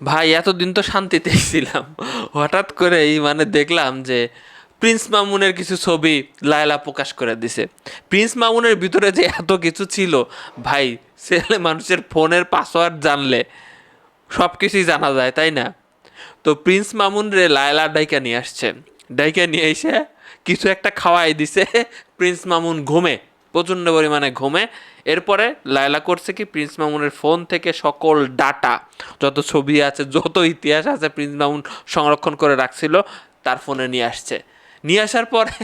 ভাই, এতদিন তো শান্তিতেই ছিলাম। হঠাৎ করেই মানে দেখলাম যে প্রিন্স মামুনের কিছু ছবি লায়লা প্রকাশ করে দিছে। প্রিন্স মামুনের ভিতরে যে এত কিছু ছিল, ভাই ছেলে মানুষের ফোনের পাসওয়ার্ড জানলে সব কিছুই জানা যায়, তাই না? তো প্রিন্স মামুন রে লায়লা ডাইকা নিয়ে আসছে। ডাইকা নিয়ে এসে কিছু একটা খাওয়াই দিছে। প্রিন্স মামুন ঘুমে প্রচণ্ড পরিমাণে ঘুমে। এরপরে লায়লা করছে কি, প্রিন্স মামুনের ফোন থেকে সকল ডাটা, যত ছবি আছে, যত ইতিহাস আছে, প্রিন্স মামুন সংরক্ষণ করে রাখছিল, তার ফোনে নিয়ে আসছে। নিয়ে আসার পরে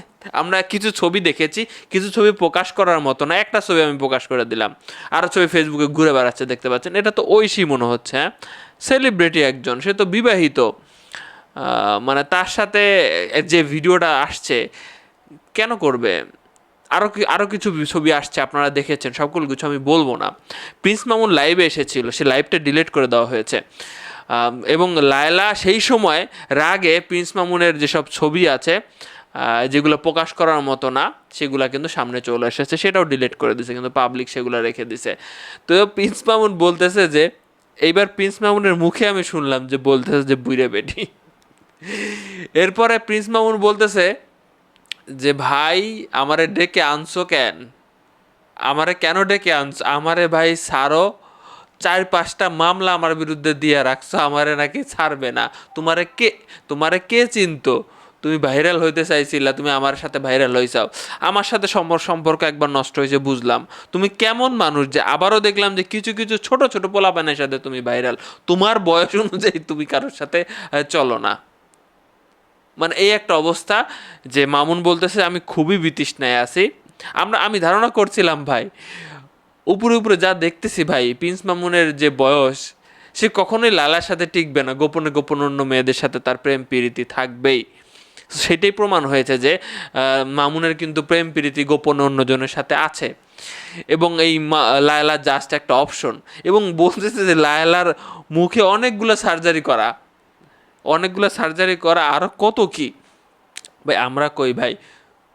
আমরা কিছু ছবি দেখেছি, কিছু ছবি প্রকাশ করার মতো না, একটা ছবি আমি প্রকাশ করে দিলাম। আরও ছবি ফেসবুকে ঘুরে বেড়াচ্ছে, দেখতে পাচ্ছেন। এটা তো ঐশী মনে হচ্ছে হ্যাঁ? সেলিব্রিটি একজন, সে তো বিবাহিত। মানে তার সাথে যে ভিডিওটা আসছে, কেন করবে? আরও কি আরও কিছু ছবি আসছে, আপনারা দেখেছেন, সবগুলো কিছু আমি বলব না। প্রিন্স মামুন লাইভে এসেছিল, সে লাইভটা ডিলিট করে দেওয়া হয়েছে। এবং লায়লা সেই সময় রাগে প্রিন্স মামুনের যেসব ছবি আছে যেগুলো প্রকাশ করার মতো না, সেগুলো কিন্তু সামনে চলে এসেছে, সেটাও ডিলিট করে দিছে, কিন্তু পাবলিক সেগুলো রেখে দিছে। তো প্রিন্স মামুন বলতেছে যে, এইবার প্রিন্স মামুনের মুখে আমি শুনলাম যে বলতেছে যে বুড়ে বেটি। এরপরে প্রিন্স মামুন বলতেছে যে, ভাই, আমারে ডেকে আনছো কেন? আমারে কেন ডেকে আনছো? আমারে ভাই ছাড়ো। চার পাঁচটা মামলা আমার বিরুদ্ধে দিয়ে রাখছো, আমারে নাকি ছাড়বে না। তোমারে কে তোমারে কে চিনতো? তুমি ভাইরাল হইতে চাইছিলা, তুমি আমার সাথে ভাইরাল হইছাও আমার সাথে সম্পর্ক সম্পর্ক একবার নষ্ট হয়েছে বুঝলাম। তুমি কেমন মানুষ যে, আবারও দেখলাম যে, কিছু কিছু ছোট ছোট পোলাপানের সাথে তুমি ভাইরাল। তোমার বয়স অনুযায়ী তুমি কারোর সাথে চলো না। মানে এই একটা অবস্থা যে মামুন বলতেছে, আমি খুবই বিতৃষ্ণায় আছি। আমরা, আমি ধারণা করছিলাম, ভাই, উপরে উপরে যা দেখতেছি, ভাই, প্রিন্স মামুনের যে বয়স, সে কখনোই লালার সাথে টিকবে না। গোপনে গোপনে অন্য মেয়েদের সাথে তার প্রেম প্রীতি থাকবেই। সেটাই প্রমাণ হয়েছে যে মামুনের কিন্তু প্রেম প্রীতি গোপনে অন্যজনের সাথে আছে। এবং এই লায়লা জাস্ট একটা অপশন এবং বলতেছে যে, লায়লার মুখে অনেকগুলো সার্জারি করা। অনেকগুলো সার্জারি করা আরও কত কি? ভাই, আমরা কই, ভাই?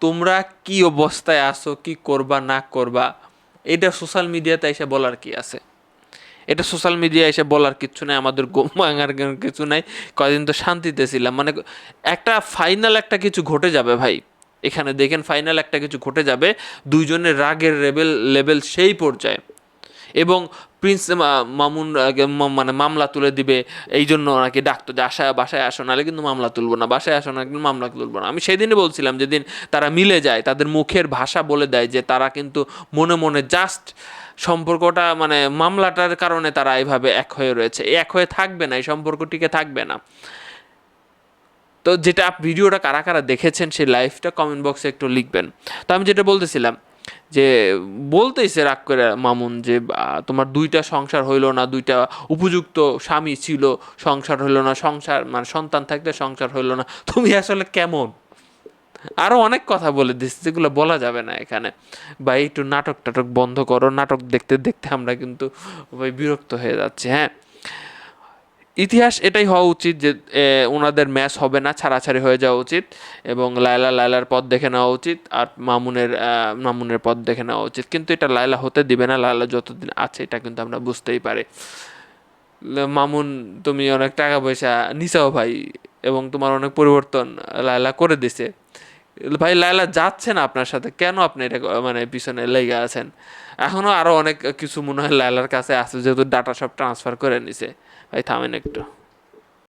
তোমরা কি অবস্থায় আসো কি করবা, না করবা? এটা সোশ্যাল মিডিয়াতে এসে বলার কি আছে? এটা সোশ্যাল মিডিয়া এসে বলার কিচ্ছু নাই, আমাদের গম ভাঙার কিছু নাই। কদিন তো শান্তিতে ছিলাম। মানে একটা ফাইনাল একটা কিছু ঘটে যাবে, ভাই। এখানে দেখেন ফাইনাল একটা কিছু ঘটে যাবে, দুইজনের রাগের লেভেল লেভেল সেই পর্যায়ে। এবং প্রিন্স মামুন মানে মামলা তুলে দিবে এই জন্য নাকি ডাকতো যে আশা বাসায় আসো, নাহলে কিন্তু মামলা তুলবো না, বাসায় আসো না কিন্তু মামলা তুলবো না। আমি সেদিনই বলছিলাম, যেদিন তারা মিলে যায়, তাদের মুখের ভাষা বলে দেয় যে তারা কিন্তু মনে মনে জাস্ট সম্পর্কটা মানে মামলাটার কারণে তারা এইভাবে এক হয়ে রয়েছে। এক হয়ে থাকবে না, এই সম্পর্ক টিকে থাকবে না। তো যেটা ভিডিওটা কারা কারা দেখেছেন সেই লাইভটা কমেন্ট বক্সে একটু লিখবেন। তো আমি যেটা বলতেছিলাম যে বলতেইছে রাগ করে মামুন যে তোমার দুইটা সংসার হইল না, দুইটা উপযুক্ত স্বামী ছিল, সংসার হইল না, সংসার মানে সন্তান থাকতে সংসার হইল না, তুমি আসলে কেমন? আরও অনেক কথা বলে দিচ্ছে যেগুলো বলা যাবে না এখানে। ভাই, একটু নাটক টাটক বন্ধ করো, নাটক দেখতে দেখতে আমরা কিন্তু বিরক্ত হয়ে যাচ্ছি হ্যাঁ? ইতিহাস এটাই হওয়া উচিত যে ওনাদের ম্যাচ হবে না, ছাড়াছাড়ি হয়ে যাওয়া উচিত এবং লায়লা লায়লার পথ দেখে নেওয়া উচিত আর মামুনের মামুনের পথ দেখে নেওয়া উচিত। কিন্তু এটা লায়লা হতে দিবে না, লায়লা যতদিন আছে এটা কিন্তু আমরা বুঝতেই পারি। মামুন তুমি অনেক টাকা পয়সা নিচাও ভাই এবং তোমার অনেক পরিবর্তন লায়লা করে দিছে। ভাই, লায়লা যাচ্ছে না আপনার সাথে, কেন আপনি এটা মানে পিছনে লেগে আছেন? এখনও আরও অনেক কিছু মনে হয় লায়লার কাছে আছে, যেহেতু ডাটা সব ট্রান্সফার করে নিছে। ভাই থামেন একটু।